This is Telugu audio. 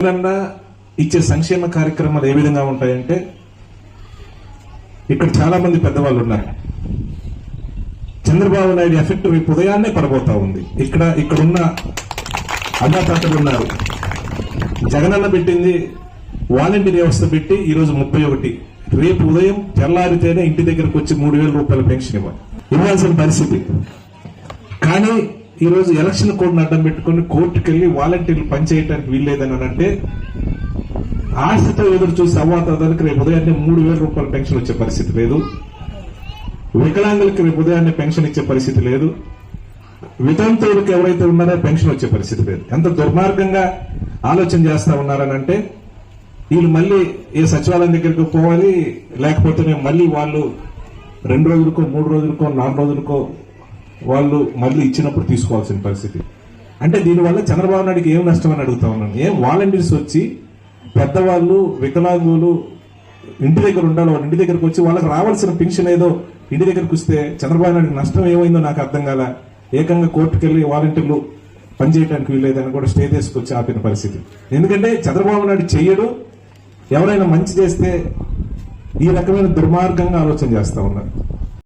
తెలంగాణ ఇచ్చే సంక్షేమ కార్యక్రమాలు ఏ విధంగా ఉంటాయంటే ఇక్కడ చాలా మంది పెద్దవాళ్ళు ఉన్నారు చంద్రబాబు నాయుడు ఎఫెక్ట్ రేపు ఉదయాన్నే పడబోతా ఉంది. ఇక్కడ ఇక్కడున్న అన్నదాతలు ఉన్నారు. జగనన్న పెట్టింది వాలంటీర్ వ్యవస్థ పెట్టి ఈ రోజు ముప్పై ఒకటి. రేపు ఉదయం తెల్లారితేనే ఇంటి దగ్గరకు వచ్చి మూడు వేల రూపాయల పెన్షన్ ఇవ్వాలి. ఇవ్వాల్సిన పరిస్థితి. కానీ ఈ రోజు ఎలక్షన్ కోడ్ని అడ్డం పెట్టుకుని కోర్టుకు వెళ్ళి వాలంటీర్లు పనిచేయడానికి వీల్లేదని అంటే ఆశతో ఎదురు చూసి అవ్వాతాదానికి రేపు ఉదయాన్నే మూడు వేల రూపాయల పెన్షన్ వచ్చే పరిస్థితి లేదు. వికలాంగులకి రేపు ఉదయాన్నే పెన్షన్ ఇచ్చే పరిస్థితి లేదు. వితంతువులకు ఎవరైతే ఉన్నారో పెన్షన్ వచ్చే పరిస్థితి లేదు. ఎంత దుర్మార్గంగా ఆలోచన చేస్తా ఉన్నారని అంటే వీళ్ళు మళ్ళీ ఏ సచివాలయం దగ్గరికి పోవాలి లేకపోతే మళ్ళీ వాళ్ళు రెండు రోజులకో మూడు రోజులకో నాలుగు రోజులకో వాళ్ళు మళ్ళీ ఇచ్చినప్పుడు తీసుకోవాల్సిన పరిస్థితి. అంటే దీనివల్ల చంద్రబాబు నాయుడుకి ఏం నష్టం అని అడుగుతా ఉన్నాను. ఏం వాలంటీర్స్ వచ్చి పెద్దవాళ్ళు వికలాంగులు ఇంటి దగ్గర ఉండాలి వాళ్ళ ఇంటి దగ్గరకు వచ్చి వాళ్ళకి రావాల్సిన పెన్షన్ ఏదో ఇంటి దగ్గరకు వస్తే చంద్రబాబు నాయుడుకి నష్టం ఏమైందో నాకు అర్థం కాల. ఏకంగా కోర్టుకు వెళ్ళి వాలంటీర్లు పనిచేయడానికి వీల్లేదని కూడా స్టే తీసుకొచ్చి ఆపిన పరిస్థితి. ఎందుకంటే చంద్రబాబు నాయుడు చెయ్యడు. ఎవరైనా మంచి చేస్తే ఈ రకమైన దుర్మార్గంగా ఆలోచన చేస్తూ ఉన్నారు.